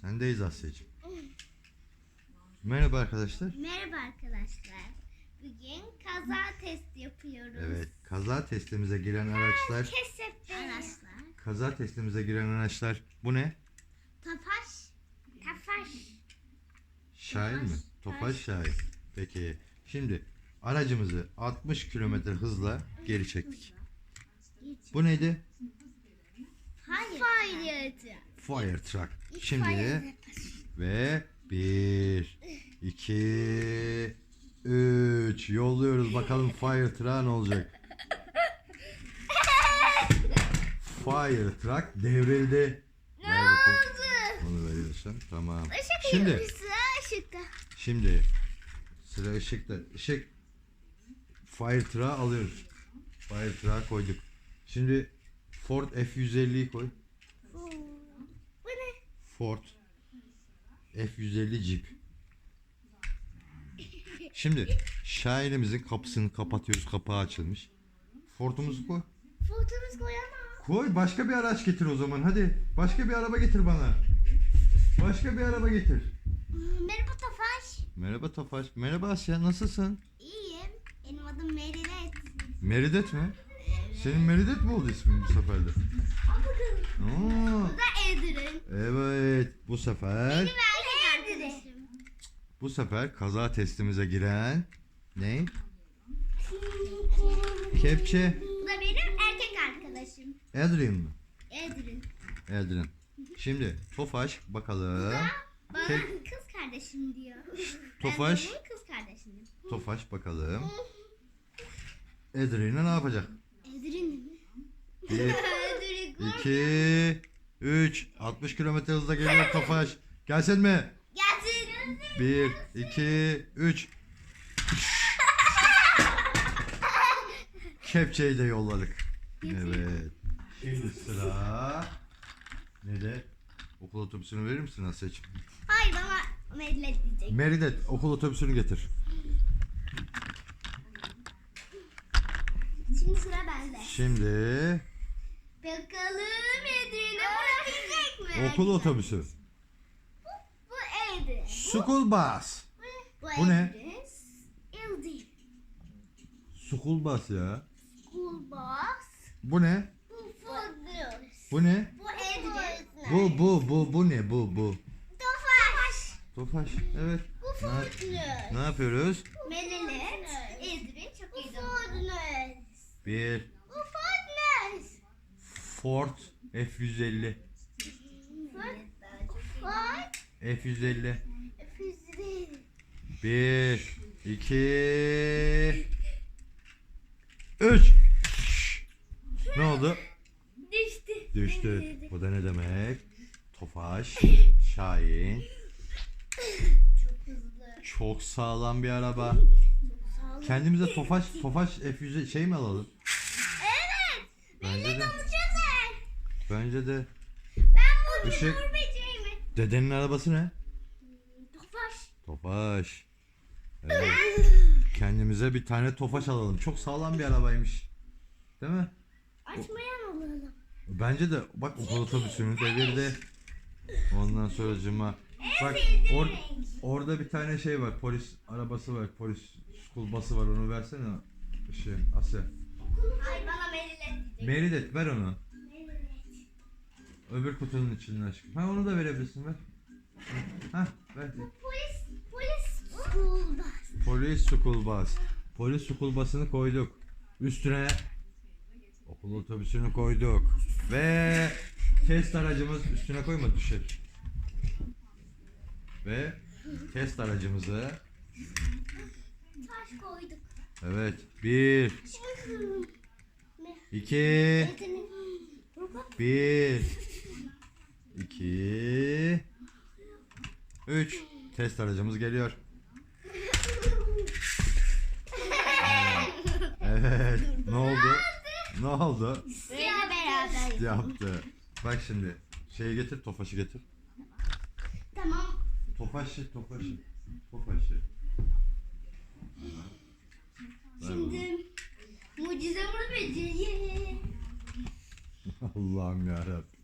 Sendeyiz Asya'cığım. Merhaba arkadaşlar. Merhaba arkadaşlar. Bugün kaza testi yapıyoruz. Evet, kaza testimize giren araçlar, Araçlar. kaza testimize giren araçlar bu ne? Tafaş. Tafaş. Şahin mi? Tofaş Şahin. Peki, şimdi aracımızı 60 kilometre hızla geri çektik. Bu neydi? Hayır. Fire truck. Şimdi ve 1, 2, 3 yolluyoruz. Bakalım fire truck ne olacak? Fire truck devrildi. Ne Ver oldu? Onu veriyorsun. Tamam. Işık Şimdi ışıkta. şimdi sıra ışıkta. Işık fire truck alıyoruz. Fire truck koyduk. Şimdi Ford F150'yi koy. Ford F150 Jeep. Şimdi Şahin'imizin kapısını kapatıyoruz. Kapağı açılmış. Ford'umuzu koy. Fotoğrafımız koyamam. Koy başka bir araç getir o zaman. Hadi başka bir araba getir bana. Başka bir araba getir. Merhaba Tafaş. Merhaba Tofaş. Merhaba Asya. Nasılsın? İyiyim. Benim adım Merinet. Meridet mi? Senin Meridet mi oldu ismin bu sefer de? Oo, Bu da Edrin. evet. Bu sefer Benim erkek arkadaşım. bu sefer kaza testimize giren ne? Kepçe. Bu da benim erkek arkadaşım. Adrian mı? Edrin. Adrian. Şimdi Tofaş bakalım. Bana Tek- kız kardeşim diyor. Tofaş. Ben de bunun kız kardeşim. Tofaş bakalım. Adrian'a ne yapacak? Bir, iki, üç. 60 kilometre hızla geliyor Tofaş. Gelsin mi? Gelsin. Bir, iki, üç. Kepçeyi de yolladık. Evet. Şimdi sıra. Ne de? Okul otobüsünü verir misin Asya'cığım? Hayır bana Merinet diyecek. Meridet okul otobüsünü getir. Şimdi sıra bende. Şimdi Bakalım Edrin'e vurabilecek mi? okul otobüsü. Bu Edrin. School bus. Bu, Bu ne? Edrin. School bus ya. School bus. Bu ne? Bu Fordus. Bu ne? Bu Edrin. Bu bu bu bu ne bu bu? Tofaş. Tofaş. Evet. Bu Ne, Fordus. ne yapıyoruz? Merinet. Edrin çok iyi. Bu Fordus. Bir Bu. Ford F150. Ford. F150. Füze. Bir, iki, üç. Ne oldu? Düştü. Düştü. Bu da ne demek? Tofaş, Şahin. Çok hızlı. Çok sağlam bir araba. Kendimize Tofaş, Tofaş F100 şey mi alalım? Evet. Bence de. Bence de. Ben bunu Işık. görmeyeceğimi. Dedenin arabası ne? Tofaş. Tofaş. Evet. Kendimize bir tane Tofaş alalım. Çok sağlam bir arabaymış. Değil mi? Açmayan olalım. Bence de bak okul otobüsünü devirdi. Ondan sonra cıma. Bak or, orada bir tane şey var. Polis arabası var. Polis school bası var. Onu versene. Şey, Asya. Ay bana Merinet diyecek. Meridet ver onu. Öbür kutunun içinden aşkım. Ha onu da verebilirsin ver. Ha ver. Polis, polis school bus. Polis school bus. Polis school bus'ını koyduk. Üstüne okul otobüsünü koyduk. Ve test aracımız üstüne koyma düşer. Ve test aracımızı Taş koyduk. evet bir iki Yetenek. bir iki üç test aracımız geliyor. Evet. Ne oldu? Ne oldu? Siyah beraber. Yaptı. Bak şimdi. Şeyi getir, tofaşı getir. Tamam. Tofaşı, tofaşı. Tofaşı. Şimdi mucize vur böceği. Allah'ım yarabbim.